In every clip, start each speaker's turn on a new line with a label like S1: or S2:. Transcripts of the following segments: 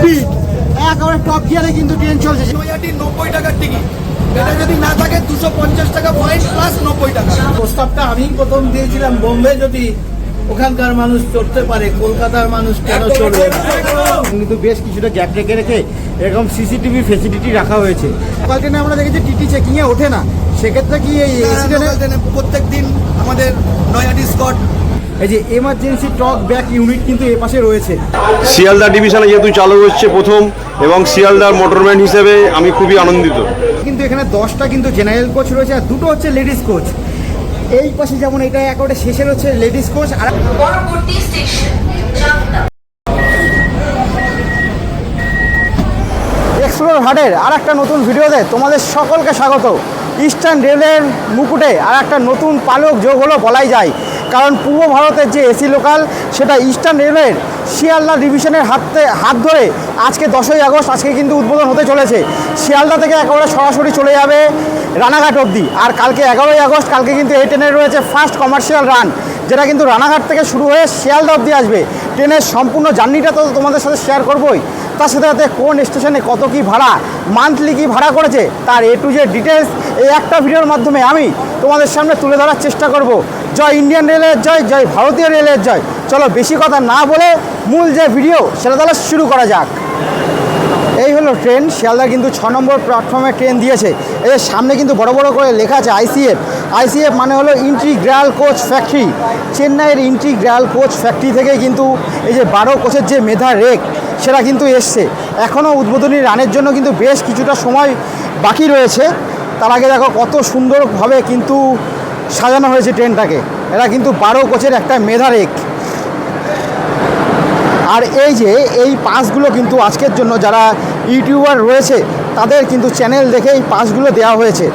S1: Speed একেবারে top গিয়ারে কিন্তু ট্রেন চলছে।
S2: নব্বই টাকার টিকিট এটা যদি না থাকে দুশো পঞ্চাশ টাকা প্লাস নব্বই টাকা।
S1: প্রস্তাবটা আমি প্রথম দিয়েছিলাম বোম্বে যদি ওখানকার মানুষ চড়তে পারে কলকাতার মানুষ কেন চড়বে? কিন্তু বেশ কিছুটা গ্যাপ রেখে রেখে এরকম সিসিটিভি ফেসিলিটি রাখা হয়েছে। ট্রেনে আমরা দেখেছি টিটি চেকিংয়ে ওঠে না। সেক্ষেত্রে কি এই
S2: প্রত্যেক দিন আমাদের নৈহাটি স্কট
S1: এই যে এমার্জেন্সি টক ব্যাক ইউনিট কিন্তু এ পাশে রয়েছে।
S3: শিয়ালদা ডিভিশনে যেহেতু চালু হচ্ছে প্রথম এবং শিয়ালদার মোটরম্যান হিসেবে আমি খুবই আনন্দিত।
S1: কিন্তু এখানে দশটা কিন্তু জেনারেল কোচ রয়েছে আর দুটো হচ্ছে লেডিস কোচ এই পাশে যেমন এটা একেবারে শেষের হচ্ছে লেডিস কোচ আর
S4: পরবর্তী স্টেশন
S1: এক্সপ্লোর হাটের আর একটা নতুন ভিডিওতে তোমাদের সকলকে স্বাগত। ইস্টার্ন রেলের মুকুটে আর একটা নতুন পালক যোগ হলো বলাই যায়। কারণ পূর্ব ভারতের যে এসি লোকাল, সেটা ইস্টার্ন রেলের শিয়ালদা ডিভিশনের হাতে হাত ধরে আজকে দশই আগস্ট, আজকে কিন্তু উদ্বোধন হতে চলেছে। শিয়ালদা থেকে একেবারে সরাসরি চলে যাবে রানাঘাট অবধি। আর কালকে এগারোই আগস্ট, কালকে কিন্তু এই ট্রেনের রয়েছে ফার্স্ট কমার্শিয়াল রান যেটা কিন্তু রানাঘাট থেকে শুরু হয়ে শিয়ালদা অবধি আসবে। ট্রেনের সম্পূর্ণ জার্নিটা তো তোমাদের সাথে শেয়ার করবোই। তার সাথে সাথে কোন স্টেশনে কত কি ভাড়া মান্থলি কি ভাড়া করেছে, তার এ টু জেড ডিটেলস এই একটা ভিডিওর মাধ্যমে আমি তোমাদের সামনে তুলে ধরার চেষ্টা করব। জয় ইন্ডিয়ান রেলের জয় জয় ভারতীয় রেলের জয়। চলো বেশি কথা না বলে মূল যে ভিডিও সেটা তাহলে শুরু করা যাক। এই হলো ট্রেন, শিয়ালদা কিন্তু ছ নম্বর প্ল্যাটফর্মে ট্রেন দিয়েছে। যে সামনে কিন্তু বড় বড় করে লেখা আছে আইসিএফ আইসিএফ মানে হলো ইন্টিগ্রাল কোচ ফ্যাক্টরি চেন্নাইয়ের ইন্টিগ্রাল কোচ ফ্যাক্টরি থেকে কিন্তু এই যে বারো কোচের যে মেধা রেক, সেটা কিন্তু এসছে। এখনও উদ্বোধনী রানের জন্য কিন্তু বেশ কিছুটা সময় বাকি রয়েছে। তার আগে দেখো কত সুন্দরভাবে কিন্তু সাজানো হয়েছে ট্রেনটাকে। এরা কিন্তু বারো কোচের একটা মেধা রেক। আর এই যে, এই পাসগুলো কিন্তু আজকের জন্য যারা ইউটিউবার রয়েছে, তাদের কিন্তু চ্যানেল দেখে এই পাসগুলো দেওয়া হয়েছে।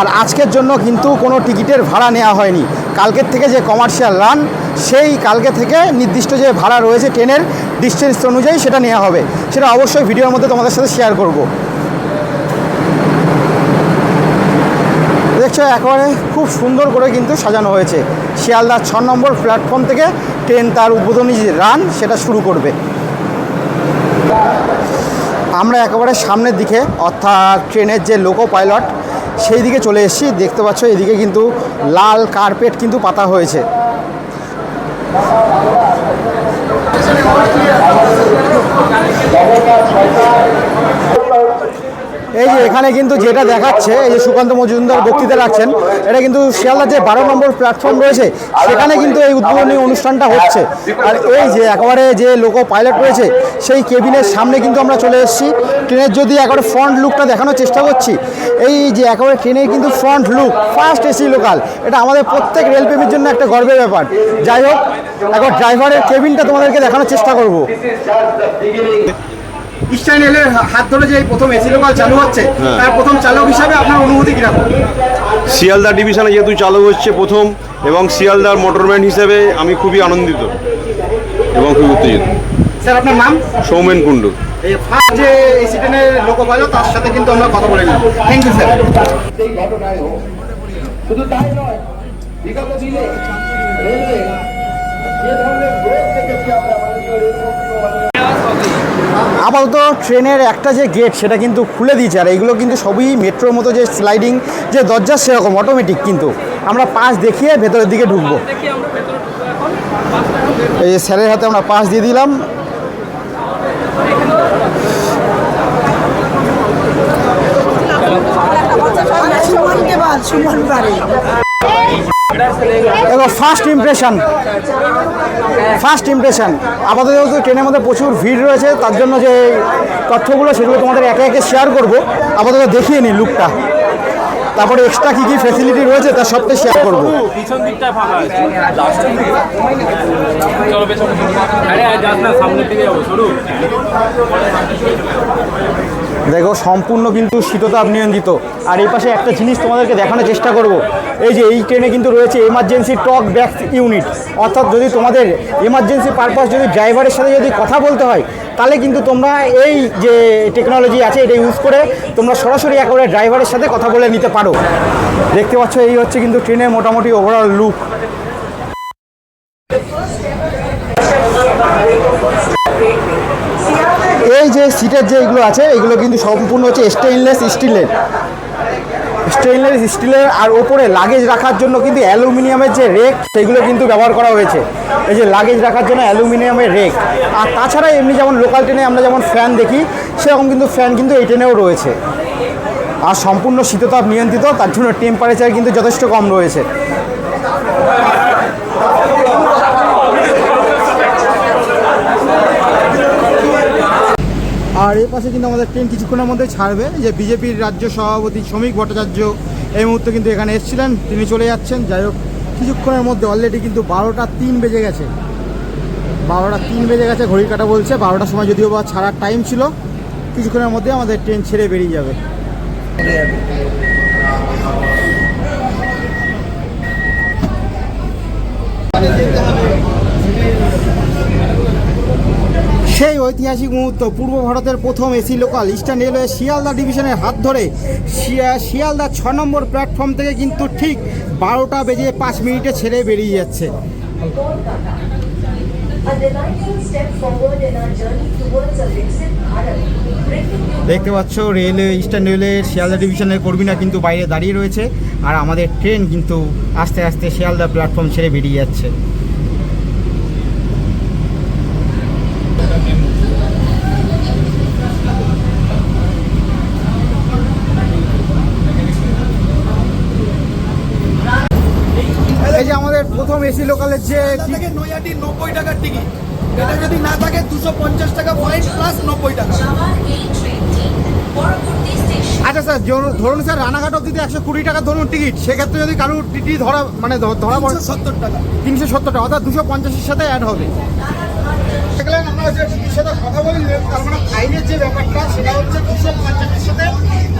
S1: আর আজকের জন্য কিন্তু কোনো টিকিটের ভাড়া নেওয়া হয়নি। কালকের থেকে যে কমার্শিয়াল রান সেই কালকে থেকে নির্দিষ্ট যে ভাড়া রয়েছে ট্রেনের ডিস্টেন্স অনুযায়ী সেটা নেওয়া হবে। সেটা অবশ্যই ভিডিওর মধ্যে তোমাদের সাথে শেয়ার করব। দেখছ, একেবারে খুব সুন্দর করে কিন্তু সাজানো হয়েছে। শিয়ালদা ছ নম্বর প্ল্যাটফর্ম থেকে ট্রেন তার উদ্বোধনী যে রান সেটা শুরু করবে। আমরা একেবারে সামনের দিকে, অর্থাৎ ট্রেনের যে লোকো পাইলট সেই দিকে চলে এসেছি। দেখতে পাচ্ছ, এদিকে কিন্তু লাল কার্পেট কিন্তু পাতা হয়েছে এই যে এখানে কিন্তু যেটা দেখাচ্ছে, এই যে সুকান্ত মজুমদার বক্তৃতা রাখছেন এটা কিন্তু শিয়ালদার যে বারো নম্বর প্ল্যাটফর্ম রয়েছে, সেখানে কিন্তু এই উদ্বোধনী অনুষ্ঠানটা হচ্ছে। আর এই যে একেবারে যে লোকো পাইলট রয়েছে, সেই কেবিনের সামনে কিন্তু আমরা চলে এসেছি। ট্রেনের যদি একেবারে ফ্রন্ট লুকটা দেখানোর চেষ্টা করছি, এই যে একেবারে ট্রেনের কিন্তু front look first AC local এটা আমাদের প্রত্যেক রেলপ্রেমীর জন্য একটা গর্বের ব্যাপার। যাই হোক, একবার ড্রাইভারের কেবিনটা তোমাদেরকে দেখানোর চেষ্টা করব। ইস্টার্ন রেলের হাত ধরে যে এই প্রথম এসি লোকাল চালু হচ্ছে তার প্রথম চালক হিসাবে আপনার অনুভূতি কীরকম?
S3: শিয়ালদা ডিভিশনে যেহেতু চালু হচ্ছে প্রথম এবং শিয়ালদার মোটরম্যান হিসেবে আমি খুবই আনন্দিত এবং খুবই উত্তেজিত।
S1: স্যার আপনার নাম?
S3: সৌমেন কুণ্ডু।
S1: এই ফার্স্ট যে এসি ট্রেনের লোকো পাইলো তার সাথে কিন্তু আমরা কথা বলে নিলাম। থ্যাংক ইউ স্যার
S5: সেই শুধু তাই নয় বিগত দিনে রেলওয়ে যে ধরনের গ্রোথ দেখেছি আমরা
S1: আপাতত ট্রেনের একটা যে গেট সেটা কিন্তু খুলে দিয়েছে, আর এইগুলো কিন্তু সবই মেট্রোর মতো যে স্লাইডিং যে দরজা সেরকম অটোমেটিক কিন্তু। আমরা পাস দেখিয়ে ভেতরের দিকে ঢুকবো। এই স্যারের হাতে আমরা পাস দিয়ে দিলাম।
S6: সুমন
S1: দেখো ফার্স্ট ইমপ্রেশন ফার্স্ট ইমপ্রেশন আপাতত যেহেতু ট্রেনের মধ্যে প্রচুর ভিড় রয়েছে, তার জন্য যে তথ্যগুলো, সেগুলো তোমাদের একে একে শেয়ার করব। আপাতত দেখিয়ে নিই লুকটা তারপরে এক্সট্রা কী কী ফেসিলিটি রয়েছে তার সবটাই শেয়ার করব।
S7: পিছন দিকটা
S1: দেখো, সম্পূর্ণ কিন্তু শীততাপ নিয়ন্ত্রিত আর এই পাশে একটা জিনিস তোমাদেরকে দেখানোর চেষ্টা করব। এই যে এই ট্রেনে কিন্তু রয়েছে এমার্জেন্সি টক ব্যাক ইউনিট অর্থাৎ যদি তোমাদের এমার্জেন্সি পারপাস যদি ড্রাইভারের সাথে যদি কথা বলতে হয়, তাহলে কিন্তু তোমরা এই যে টেকনোলজি আছে, এটা ইউজ করে তোমরা সরাসরি একেবারে ড্রাইভারের সাথে কথা বলে নিতে পারো। দেখতে পাচ্ছ, এই হচ্ছে কিন্তু ট্রেনের মোটামুটি ওভারঅল লুক যে সিটের যে এগুলো আছে, এগুলো কিন্তু সম্পূর্ণ হচ্ছে স্টেইনলেস স্টিলের স্টেইনলেস স্টিলের আর ওপরে লাগেজ রাখার জন্য কিন্তু অ্যালুমিনিয়ামের যে রেক সেগুলো কিন্তু ব্যবহার করা হয়েছে। এই যে লাগেজ রাখার জন্য অ্যালুমিনিয়ামের রেক আর তাছাড়া এমনি যেমন লোকাল ট্রেনে আমরা যেমন ফ্যান দেখি, সেরকম কিন্তু ফ্যান কিন্তু এই ট্রেনেও রয়েছে। আর সম্পূর্ণ শীততাপ নিয়ন্ত্রিত, তার জন্য টেম্পারেচার কিন্তু যথেষ্ট কম রয়েছে। আর কিন্তু আমাদের ট্রেন কিছুক্ষণের মধ্যে ছাড়বে। যে বিজেপির রাজ্য সভাপতি শ্রমিক ভট্টাচার্য এই মুহূর্তে কিন্তু এখানে এসেছিলেন, তিনি চলে যাচ্ছেন। যাই হোক, কিছুক্ষণের মধ্যে অলরেডি কিন্তু বারোটা তিন বেজে গেছে। বারোটা তিন বেজে গেছে, ঘড়ির কাটা বলছে। বারোটার সময় যদিও বা ছাড়ার টাইম ছিল, কিছুক্ষণের মধ্যে আমাদের ট্রেন ছেড়ে বেরিয়ে যাবে। সেই ঐতিহাসিক মুহূর্ত পূর্ব ভারতের প্রথম AC local eastern railway Sealdah ডিভিশনের হাত ধরে শিয়া- শিয়ালদা ছ নম্বর প্ল্যাটফর্ম থেকে কিন্তু ঠিক বারোটা বেজে পাঁচ মিনিটে ছেড়ে বেরিয়ে যাচ্ছে। দেখতে পাচ্ছ, রেলওয়ে, ইস্টার্ন রেলওয়ের শিয়ালদা ডিভিশনের কর্মীরা কিন্তু বাইরে দাঁড়িয়ে রয়েছে আর আমাদের ট্রেন কিন্তু আস্তে আস্তে শিয়ালদা প্ল্যাটফর্ম ছেড়ে বেরিয়ে যাচ্ছে এই যে আমাদের প্রথম এসি লোকালের যে
S2: শিয়ালদা থেকে নৈহাটি নব্বই টাকার টিকিট এটা যদি না থাকে দুশো পঞ্চাশ টাকা ফাইন প্লাস নব্বই টাকা।
S4: যাওয়ার এই ট্রেনটি পরবর্তী স্টেশন
S1: আচ্ছা স্যার ধরুন- ধরুন স্যার রানাঘাট অব্দি একশো কুড়ি টাকা ধরুন টিকিট সেক্ষেত্রে যদি কারোর টিটি ধরা মানে ধরা পড়ে
S2: সত্তর টাকা।
S1: তিনশো সত্তর টাকা অর্থাৎ দুশো পঞ্চাশের সাথে অ্যাড হবে। দেখলেন আমরা যে টিটির সাথে কথা বলি তার মানে ফাইনের যে ব্যাপারটা সেটা হচ্ছে দুশো পঞ্চাশের সাথে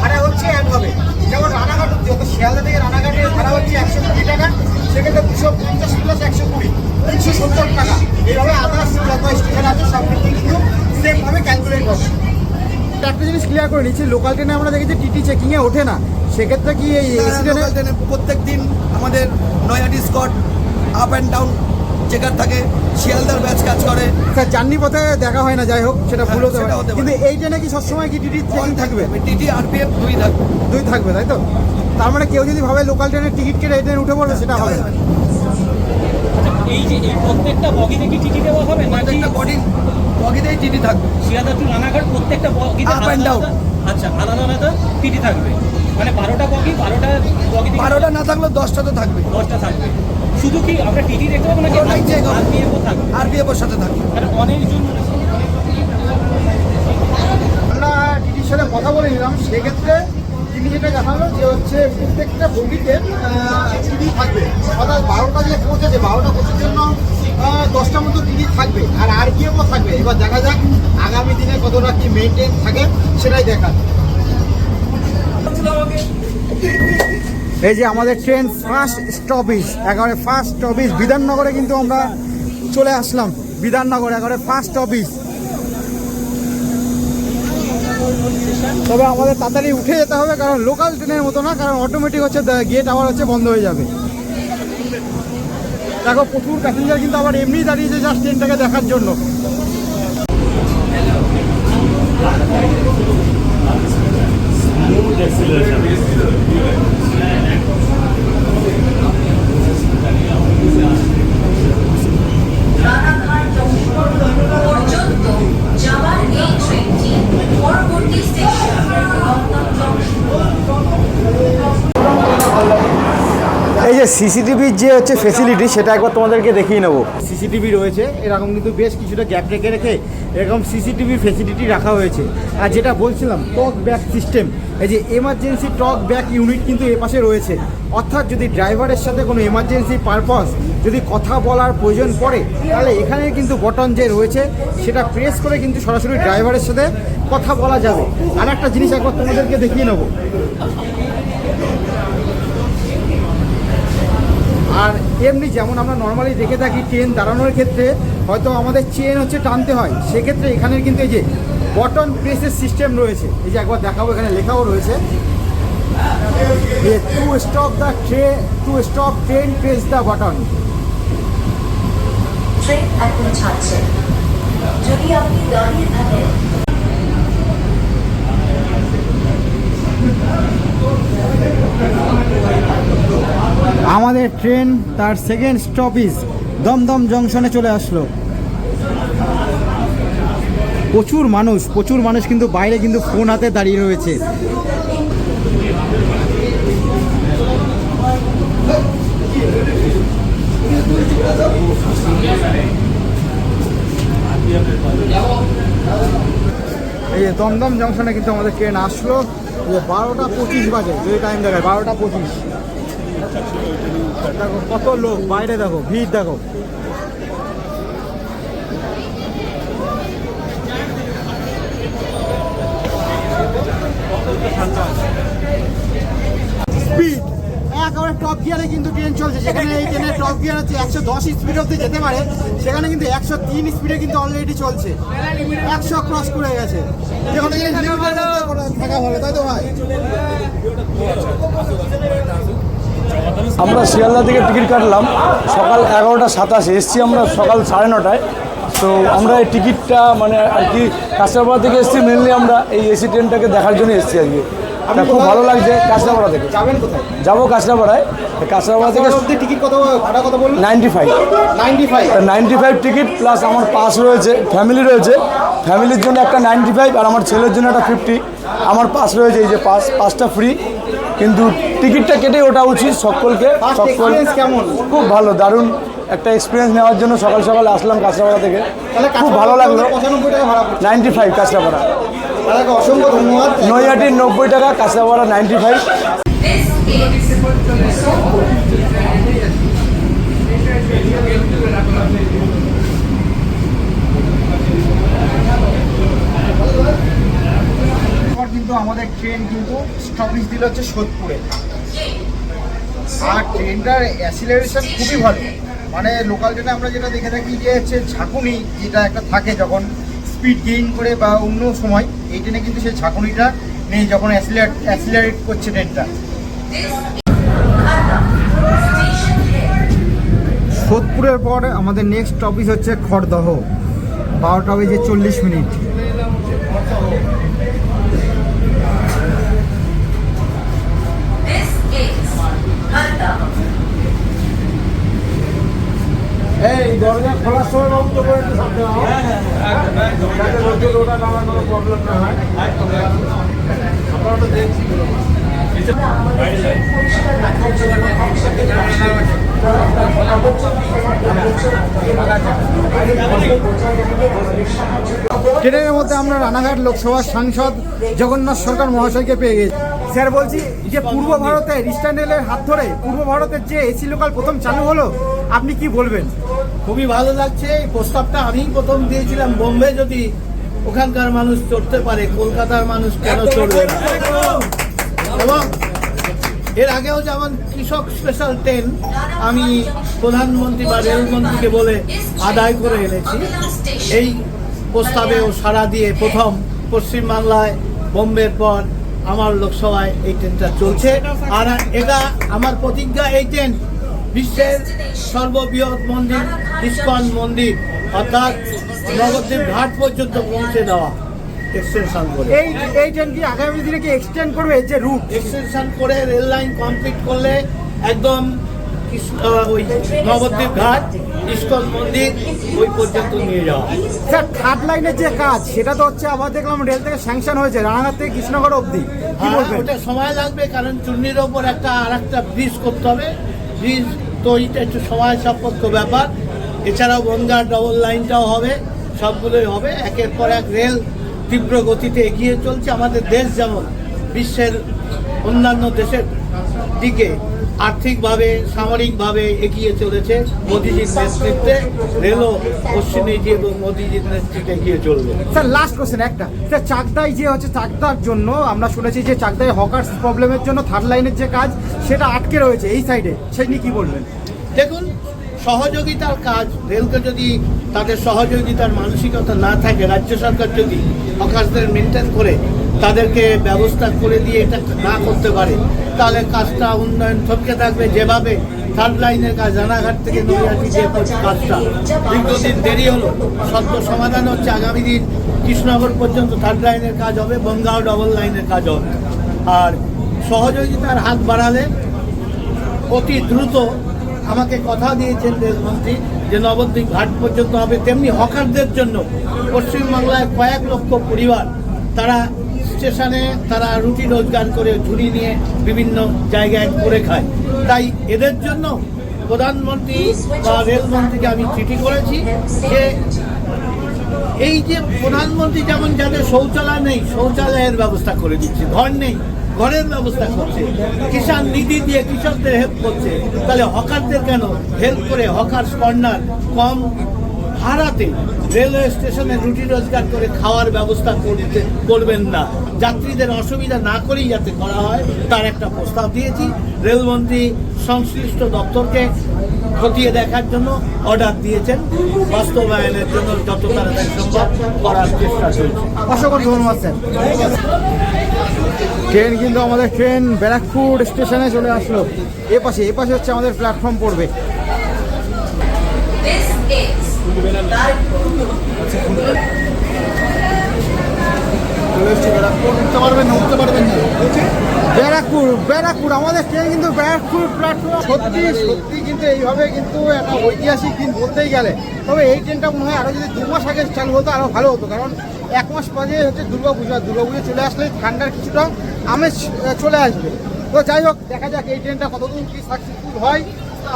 S1: ভাড়া হচ্ছে হবে যেমন রানাঘাট অর্থাৎ শিয়ালদা থেকে রানাঘাটের ভাড়া হচ্ছে একশো কুড়ি টাকা সেক্ষেত্রে দুশো পঞ্চাশ প্লাস একশো কুড়ি তিনশো সত্তর টাকা। এইভাবে আদার্স যত স্টেশন আছে সব কিন্তু কিন্তু সেমভাবে ক্যালকুলেট হবে। একটা জিনিস ক্লিয়ার করে নিচ্ছি। লোকাল ট্রেনে আমরা দেখেছি টিটি চেকিংয়ে ওঠে না। সেক্ষেত্রে কি এই
S2: প্রত্যেক দিন আমাদের নৈহাটি স্কট আপ অ্যান্ড ডাউন চেকার থাকে শিয়ালদার ব্যাচ কাজ করে।
S1: স্যার জার্নি পথে দেখা হয় না যাই হোক সেটা ভুল
S2: হ্যাঁ,
S1: হতে পারে। কিন্তু এই ট্রেনে কি সবসময় কি টিটি চেকিং থাকবে?
S2: টিটি আরপিএফ দুই থাকবে।
S1: দুই থাকবে তাই তো? তার মানে কেউ যদি ভাবে লোকাল ট্রেনের টিকিট কেটে এই ট্রেনে উঠে পড়বে সেটা হবে না।
S7: এই যে এই প্রত্যেকটা বগিতে কি টিটি দেওয়া হবে?
S2: প্রত্যেকটা বডি বগিতেই টিটি থাকবে।
S7: শিয়াদা টু রানাঘাট প্রত্যেকটা বগিতে আলাদা
S2: down.
S7: আলাদা- আচ্ছা আলাদা আলাদা টিটি থাকবে। মানে বারোটা বগি বারোটা বগিতে
S2: বারোটা না থাকলেও দশটা তো থাকবে।
S7: দশটা থাকবে। শুধু কি আমরা টিটি দেখতে পাবো নাকি। আরপিএফও থাকবে
S2: আরপিএফের সাথে থাকবে
S7: অনেকজন
S1: আমরা টিটির সাথে কথা বলে নিলাম। সেক্ষেত্রে তিনি যেটা জানালো যে হচ্ছে প্রত্যেকটা বগিতে টিভি থাকবে। অর্থাৎ বারোটা যে পৌঁছেছে বারোটা পৌঁছার জন্য আহ, দশটার মতো টিভি থাকবে। আর আর পিএফও থাকবে। এবার দেখা যাক আগামী দিনে কতটা কি মেনটেন থাকে সেটাই দেখা এই যে আমাদের ট্রেন ফার্স্ট স্টপেজ একেবারে ফার্স্ট স্টপেজ বিধাননগরে কিন্তু আমরা চলে আসলাম। বিধাননগর, একেবারে ফার্স্ট স্টপেজ তবে আমাদের তাড়াতাড়ি উঠে যেতে হবে, কারণ লোকাল ট্রেনের মতো না, কারণ অটোমেটিক হচ্ছে গেট আবার হচ্ছে বন্ধ হয়ে যাবে। দেখো, প্রচুর প্যাসেঞ্জার কিন্তু আবার এমনি দাঁড়িয়েছে জাস্ট ট্রেনটাকে দেখার জন্য
S4: রানাঘাট জংশন পর্যন্ত যাওয়ার এই ট্রেনটি পরবর্তী স্টেশন গৌতম জংশন
S1: এই যে সিসিটিভির যে হচ্ছে ফেসিলিটি সেটা একবার তোমাদেরকে দেখিয়ে নেব। সিসিটিভি রয়েছে, এরকম কিন্তু বেশ কিছুটা গ্যাপ রেখে রেখে এরকম সিসিটিভি ফেসিলিটি রাখা হয়েছে। আর যেটা বলছিলাম টক ব্যাক সিস্টেম এই যে এমার্জেন্সি টক ব্যাক ইউনিট কিন্তু এ পাশে রয়েছে। অর্থাৎ যদি ড্রাইভারের সাথে কোনো এমার্জেন্সি পারপাস যদি কথা বলার প্রয়োজন পড়ে, তাহলে এখানে কিন্তু বটন যে রয়েছে, সেটা প্রেস করে কিন্তু সরাসরি ড্রাইভারের সাথে কথা বলা যাবে। আর একটা জিনিস একবার তোমাদেরকে দেখিয়ে নেব। এমনি যেমন আমরা নর্মালি দেখে থাকি ট্রেন দাঁড়ানোর ক্ষেত্রে, হয়তো আমাদের চেন হচ্ছে টানতে হয়। সেক্ষেত্রে এখানের কিন্তু এই যে বটন প্রেসের সিস্টেম রয়েছে। এই যে একবার দেখাবো, এখানে লেখাও রয়েছে। To stop the train to stop train press the button
S4: যদি আপনি দাঁড়িয়ে থাকেন
S1: ট্রেন তার সেকেন্ড স্টপেজ দমদম জংশনে চলে আসলো। প্রচুর মানুষ প্রচুর মানুষ কিন্তু বাইরে কিন্তু ফোন হাতে দাঁড়িয়ে রয়েছে। এই যে দমদম জংশনে কিন্তু আমাদের ট্রেন আসলো। বারোটা পঁচিশ বাজে যদি টাইম দেখায় বারোটা পঁচিশ। দেখো কত লোক বাইরে দেখো ভিড় দেখো স্পিড একেবারে টপ গিয়ারে কিন্তু ট্রেন চলছে যেখানে এই টপ গিয়ার হচ্ছে একশো দশ স্পিড অব্দি যেতে পারে সেখানে কিন্তু একশো তিন স্পিডে কিন্তু অলরেডি চলছে একশো ক্রস করে গেছে তাই তো ভাই
S8: আমরা শিয়ালদা থেকে টিকিট কাটলাম। সকাল এগারোটা সাতাশে এসছি আমরা সকাল সাড়ে নটায়। তো আমরা এই টিকিটটা মানে আর কি কাঁচরাপাড়া থেকে এসছি মেনলি আমরা এই এসি ট্রেনটাকে দেখার জন্য এসছি আজকে তা খুব ভালো লাগছে কাঁচরাপাড়া থেকে।
S1: যাবেন কোথায়?
S8: যাব কাঁচরাপাড়ায়। কাঁচরাপাড়া থেকে
S1: টিকিট কত ভাড়া কত বলুন
S8: ninety five.
S1: Ninety five.
S8: Ninety five ticket plus আমার পাস রয়েছে ফ্যামিলি রয়েছে। ফ্যামিলির জন্য একটা নাইনটি ফাইভ আর আমার ছেলের জন্য একটা ফিফটি। আমার পাস রয়েছে এই যে পাস পাসটা ফ্রি কিন্তু টিকিটটা কেটে ওটা উচিত সকলকে সকল
S1: কেমন?
S8: খুব ভালো দারুণ একটা এক্সপিরিয়েন্স নেওয়ার জন্য সকাল সকাল আসলাম কাঁচরাপাড়া থেকে। খুব ভালো লাগল। Ninety five Kanchrapara.
S1: অসংখ্য ধন্যবাদ।
S8: নৈহাটির নব্বই টাকা কাঁচরাপাড়া নাইনটি ফাইভ
S1: এরপর কিন্তু আমাদের ট্রেন কিন্তু স্টপেজ দিল হচ্ছে সোদপুরে। আর ট্রেনটার অ্যাসিলারেশন খুবই ভালো। মানে লোকাল ট্রেনে আমরা যেটা দেখে থাকি যে হচ্ছে ঝাঁকুনি যেটা একটা থাকে যখন স্পিড গেইন করে বা অন্য সময়, এই ট্রেনে কিন্তু সেই ঝাঁকুনিটা নেই যখন অ্যাসিলারেট অ্যাসিলারেট করছে ট্রেনটা সোদপুরের পর আমাদের নেক্সট টপিক হচ্ছে খড়দহ। বারোটা বেজে চল্লিশ মিনিট।
S8: এই দরজা খোলার সময় বন্ধ করে একটু। যাতে রোদ্দুর নামার কোনো প্রবলেম না হয়। আমরা ওটা দেখছি
S1: ট্রেনের মধ্যে আমরা রানাঘাট লোকসভার সাংসদ জগন্নাথ সরকার মহাশয়কে পেয়ে গেছি। স্যার বলছি যে পূর্ব ভারতে ইস্টার্ন রেলের হাত ধরে পূর্ব ভারতের যে এসি লোকাল প্রথম চালু হলো আপনি কি বলবেন?
S9: খুবই ভালো লাগছে। এই প্রস্তাবটা আমিই প্রথম দিয়েছিলাম। বোম্বে যদি ওখানকার মানুষ চড়তে পারে কলকাতার মানুষ কেন চড়বে এবং এর আগেও যেমন কৃষক স্পেশাল ট্রেন আমি প্রধানমন্ত্রী বা রেলমন্ত্রীকে বলে আদায় করে এনেছি। এই প্রস্তাবেও সাড়া দিয়ে প্রথম পশ্চিমবাংলায় বোম্বের পর আমার লোকসভায় এই ট্রেনটা চলছে। আর এটা আমার প্রতিজ্ঞা এই ট্রেন বিশ্বের সর্ববৃহৎ মন্দির ইস্কন মন্দির অর্থাৎ নবদ্বীপ ঘাট পর্যন্ত পৌঁছে দেওয়া এক্সটেনশন করে।
S1: এই এই ট্রেন কি আগামী দিনে কি এক্সটেন্ড করবে? যে রুট
S9: এক্সটেনশন করে রেল লাইন কমপ্লিট করলে একদম ওই নবদ্বীপ ঘাট ইস্কন মন্দির ওই পর্যন্ত নিয়ে যাওয়া।
S1: স্যার থার্ড লাইনের যে কাজ সেটা তো হচ্ছে আবার দেখলাম রেল থেকে স্যাংশন হয়েছে রানাঘাট থেকে কৃষ্ণনগর অবধি।
S9: ওটা সময় লাগবে কারণ চুন্নির ওপর একটা আর একটা ব্রিজ করতে হবে। ব্রিজ তৈরিটা একটু সময় সাপেক্ষ ব্যাপার। এছাড়াও বনগাঁ ডবল লাইনটাও হবে সবগুলোই হবে। একের পর এক রেল তীব্র গতিতে এগিয়ে চলছে। আমাদের দেশ যেমন বিশ্বের অন্যান্য দেশের দিকে আর্থিকভাবে সামরিকভাবে এগিয়ে চলেছে মোদিজির নেতৃত্বে। রেলও পশ্চিমেজি এবং মোদিজির নেতৃত্বে এগিয়ে চলবে।
S1: স্যার লাস্ট কোশ্চেন একটা। স্যার চাকদায় যে হচ্ছে চাকদার জন্য আমরা শুনেছি যে চাকদায় হকার্স প্রবলেমের জন্য থার্ড লাইনের যে কাজ সেটা আটকে রয়েছে এই সাইডে সেই নিয়ে কী বলবেন?
S9: দেখুন সহযোগিতার কাজ রেলকে যদি তাদের সহযোগিতার মানসিকতা না থাকে রাজ্য সরকার যদি হকার্সদের মেনটেন করে তাদেরকে ব্যবস্থা করে দিয়ে এটা না করতে পারে। তাহলে কাজটা উন্নয়ন থমকে থাকবে। যেভাবে থার্ড লাইনের কাজ, রানাঘাট থেকে নৈহাটি যে কাজটা। দীর্ঘদিন দেরি হলো। সত্য সমাধান হচ্ছে আগামী দিন কৃষ্ণনগর পর্যন্ত থার্ড লাইনের কাজ হবে, বনগাঁও ডবল লাইনের কাজ হবে। আর সহযোগিতার হাত বাড়ালে অতি দ্রুত আমাকে কথা দিয়েছেন রেলমন্ত্রী যে নবদ্বীপ ঘাট পর্যন্ত হবে। তেমনি হকারদের জন্য পশ্চিমবাংলায় কয়েক লক্ষ পরিবার তারা স্টেশনে তারা রুটি রোজগার করে ঝুড়ি নিয়ে বিভিন্ন জায়গায় করে খায়। তাই এদের জন্য প্রধানমন্ত্রী বা রেলমন্ত্রীকে আমি চিঠি করেছি যে এই যে প্রধানমন্ত্রী যেমন যাদের শৌচালয় নেই, শৌচালয়ের ব্যবস্থা করে দিচ্ছে, ঘর নেই, ঘরের ব্যবস্থা করছে, কিষাণ নিধি দিয়ে কৃষকদের হেল্প করছে, তাহলে হকারদের কেন হেল্প করে হকার কর্নার কম ভাড়াতে রেলওয়ে স্টেশনে রুটি রোজগার করে খাওয়ার ব্যবস্থা করতে করবেন না। যাত্রীদের অসুবিধা না করেই যাতে করা হয়, তার একটা প্রস্তাব দিয়েছি। রেলমন্ত্রী সংশ্লিষ্ট দপ্তরকে খতিয়ে দেখার জন্য অর্ডার দিয়েছেন। বাস্তবায়নের জন্য যত তাড়াতাড়ি সম্ভব করার চেষ্টা চলছে
S1: অসংখ্য ধন্যবাদ, স্যার। ট্রেন কিন্তু আমাদের ট্রেন ব্যারাকপুর স্টেশনে চলে আসলো। এ পাশে এ পাশে হচ্ছে আমাদের প্ল্যাটফর্ম পড়বে। ব্যারাকপুর ব্যারাকপুর, আমাদের ট্রেন কিন্তু ব্যারাকপুর প্ল্যাটফর্ম সত্যি সত্যি কিন্তু এইভাবে কিন্তু একটা ঐতিহাসিক দিন বলতেই গেলে। তবে এই ট্রেনটা মনে হয় আরও যদি দু মাস আগে চালু হতো আরও ভালো হতো। কারণ এক মাস পরে হচ্ছে দুর্গা পুজো আর দুর্গা পুজো চলে আসলে ঠান্ডার কিছুটা আমেজ চলে আসবে। তো যাই হোক, দেখা যাক এই ট্রেনটা কতদূর কি সাকসেসফুল হয়।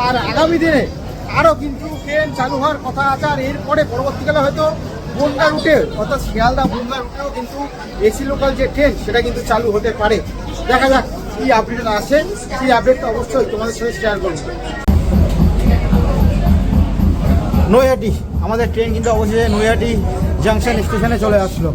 S1: আর আগামী দিনে আরও কিন্তু ট্রেন চালু হওয়ার কথা আছে আর এরপরে পরবর্তীকালে হয়তো বনগা রুটে অর্থাৎ শিয়ালদা বনগা রুটেও কিন্তু এসি লোকাল যে ট্রেন সেটা কিন্তু চালু হতে পারে। দেখা যাক কি আপডেট আসে সেই আপডেটটা অবশ্যই তোমাদের সাথে শেয়ার করব। নৈহাটি আমাদের ট্রেন কিন্তু অবশেষে নৈহাটি জাংশন স্টেশনে চলে আসলো।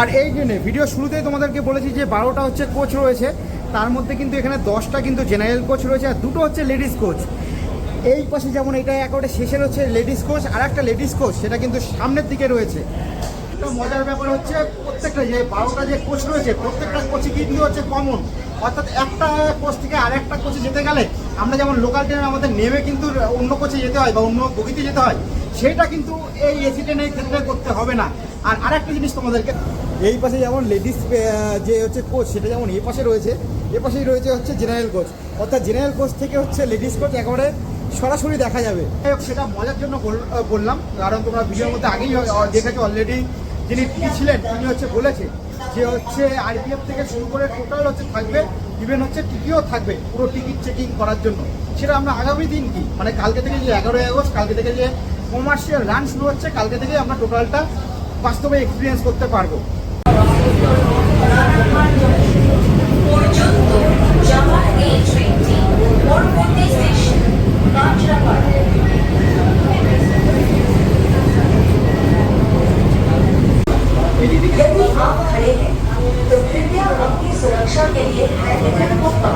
S1: আর এই জন্যে ভিডিও শুরুতেই তোমাদেরকে বলেছি যে বারোটা হচ্ছে কোচ রয়েছে। তার মধ্যে কিন্তু এখানে দশটা কিন্তু জেনারেল কোচ রয়েছে আর দুটো হচ্ছে লেডিস কোচ এই পাশে যেমন এটা একেবারে শেষের হচ্ছে লেডিস কোচ আর একটা লেডিস কোচ সেটা কিন্তু সামনের দিকে রয়েছে। একটা মজার ব্যাপার হচ্ছে প্রত্যেকটা যে বারোটা যে কোচ রয়েছে প্রত্যেকটা কোচই কিন্তু হচ্ছে কমন অর্থাৎ একটা কোচ থেকে আরেকটা কোচে যেতে গেলে আমরা যেমন লোকাল ট্রেনে আমাদের নেমে কিন্তু অন্য কোচে যেতে হয় বা অন্য বগিতে যেতে হয় সেটা কিন্তু এই এসি ট্রেনের ক্ষেত্রে করতে হবে না। আর আরেকটা জিনিস তোমাদেরকে এই পাশে যেমন লেডিস যে হচ্ছে কোচ সেটা যেমন এই পাশে রয়েছে এ পাশেই রয়েছে হচ্ছে জেনারেল কোচ অর্থাৎ জেনারেল কোচ থেকে হচ্ছে লেডিস কোচ একেবারে সরাসরি দেখা যাবে। সেটা মজার জন্য বল- বললাম। কারণ তোমরা ভিডিওর মধ্যে আগেই দেখেছ অলরেডি যিনি ছিলেন, তিনি হচ্ছে বলেছে যে হচ্ছে আইপিএফ থেকে শুরু করে টোটাল হচ্ছে থাকবে ইভেন হচ্ছে টিকিও থাকবে, পুরো টিকিট চেকিং করার জন্য। সেটা আমরা আগামী দিন কি? মানে কালকে থেকে যে এগারোই আগস্ট, কালকে থেকে যে কমার্শিয়াল রান শুরু হচ্ছে, কালকে থেকে আমরা টোটালটা বাস্তবে এক্সপিরিয়েন্স করতে পারব।
S4: পরবর্তী স্টেশন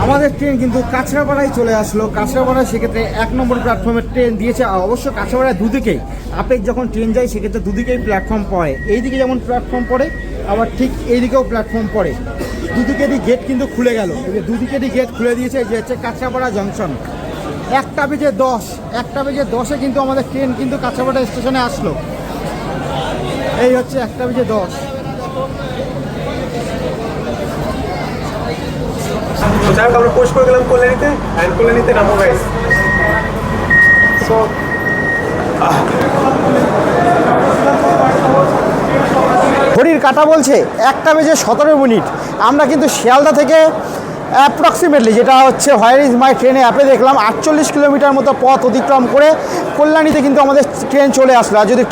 S1: আমাদের ট্রেন কিন্তু কাছড়াপাড়ায় চলে আসলো। কাছড়াপাড়ায় সেক্ষেত্রে এক নম্বর প্ল্যাটফর্মের ট্রেন দিয়েছে। অবশ্য কাছড়াপাড়ায় দুদিকেই। আপেক যখন ট্রেন যায়, সেক্ষেত্রে দুদিকেই প্ল্যাটফর্ম পড়ে। এইদিকে যেমন প্ল্যাটফর্ম পড়ে, আবার ঠিক এইদিকেও প্ল্যাটফর্ম পড়ে। দুদিকেরই গেট কিন্তু খুলে গেল। দুদিকেরই গেট খুলে দিয়েছে যে হচ্ছে কাছড়াপাড়া জংশন একটা বেজে দশ, একটা বেজে দশে কিন্তু আমাদের ট্রেন কিন্তু কাছড়াপাড়া স্টেশনে আসলো। এই হচ্ছে একটা বেজে দশ।
S10: যাই হোক আমরা পোস্ট করে গেলাম কল্যাণীতে অ্যান্ড কল্যাণীতে নামো গাইস সো
S1: ঘড়ির কাটা বলছে একটা বেজে সতেরো মিনিট। আমরা কিন্তু শিয়ালদা থেকে অ্যাপ্রক্সিমেটলি যেটা হচ্ছে হোয়ার ইজ মাই ট্রেনে অ্যাপে দেখলাম আটচল্লিশ কিলোমিটার মতো পথ অতিক্রম করে কল্যাণীতে কিন্তু আমাদের ট্রেন চলে আসলো। আর যদি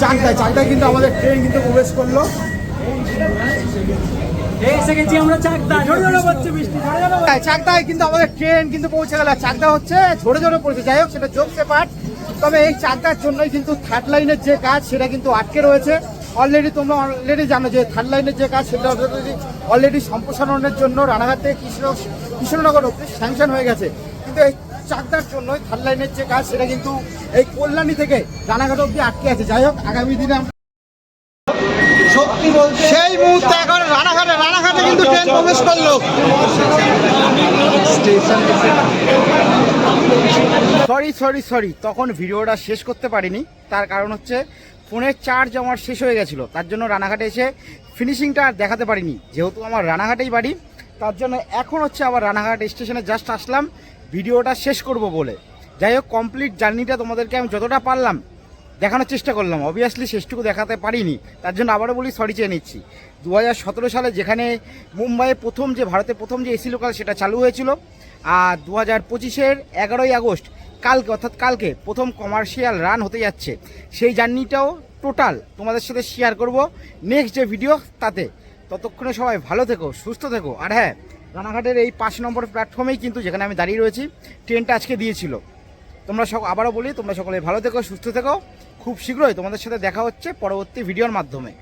S1: চাকদায় চাকদায় কিন্তু আমাদের ট্রেন কিন্তু প্রবেশ করল। কিন্তু আমাদের ট্রেন কিন্তু পৌঁছে হচ্ছে, ঝরে ঝরে যাই হোক, সেটা তবে এই জন্যই কিন্তু থার্ড লাইনের যে কাজ, সেটা কিন্তু আটকে রয়েছে। অলরেডি তোমরা অলরেডি জানো যে থার্ড লাইনের যে কাজ সেটা অলরেডি অলরেডি সম্প্রসারণের জন্য রানাঘাট থেকে কৃষ্ণ কৃষ্ণনগর অব্দি স্যাংশন হয়ে গেছে। কিন্তু এই চাকদার জন্যই থার্ড লাইনের যে কাজ সেটা কিন্তু এই কল্যাণী থেকে রানাঘাট অব্দি আটকে আছে। যাই হোক আগামী দিনে আমরা
S9: সত্যি বলতে
S1: সেই মুহূর্তে এখন রানাঘাটে রানাঘাটে কিন্তু ট্রেন প্রবেশ করল। সরি সরি সরি তখন ভিডিওটা শেষ করতে পারিনি। তার কারণ হচ্ছে ফোনের চার্জ আমার শেষ হয়ে গেছিল। তার জন্য রানাঘাটে এসে ফিনিশিংটা আর দেখাতে পারিনি। যেহেতু আমার রানাঘাটেই বাড়ি, তার জন্য এখন হচ্ছে আবার রানাঘাট স্টেশনে জাস্ট আসলাম। ভিডিওটা শেষ করব বলে। যাই হোক কমপ্লিট জার্নিটা তোমাদেরকে আমি যতটা পারলাম দেখানোর চেষ্টা করলাম। অবভিয়াসলি শেষটুকু দেখাতে পারিনি। তার জন্য আবারও বলি সরি চেয়ে নিচ্ছি। দু হাজার সতেরো সালে যেখানে মুম্বাইয়ে প্রথম যে, ভারতে প্রথম যে এসি লোকাল সেটা চালু হয়েছিল, আর দু হাজার পঁচিশের এগারোই আগস্ট কালকে, অর্থাৎ কালকে প্রথম কমার্শিয়াল রান হতে যাচ্ছে। সেই জার্নিটাও টোটাল তোমাদের সাথে শেয়ার করব নেক্সট যে ভিডিও তাতে। ততক্ষণে সবাই ভালো থেকো, সুস্থ থেকো। আর হ্যাঁ রানাঘাটের এই পাঁচ নম্বর প্ল্যাটফর্মেই কিন্তু যেখানে আমি দাঁড়িয়ে রয়েছি ট্রেনটা আজকে দিয়েছিল। তোমরা সব আবারও বলি, তোমরা সকলে ভালো থেকো, সুস্থ থেকো। খুব শীঘ্রই তোমাদের সাথে দেখা হচ্ছে পরবর্তী ভিডিওর মাধ্যমে।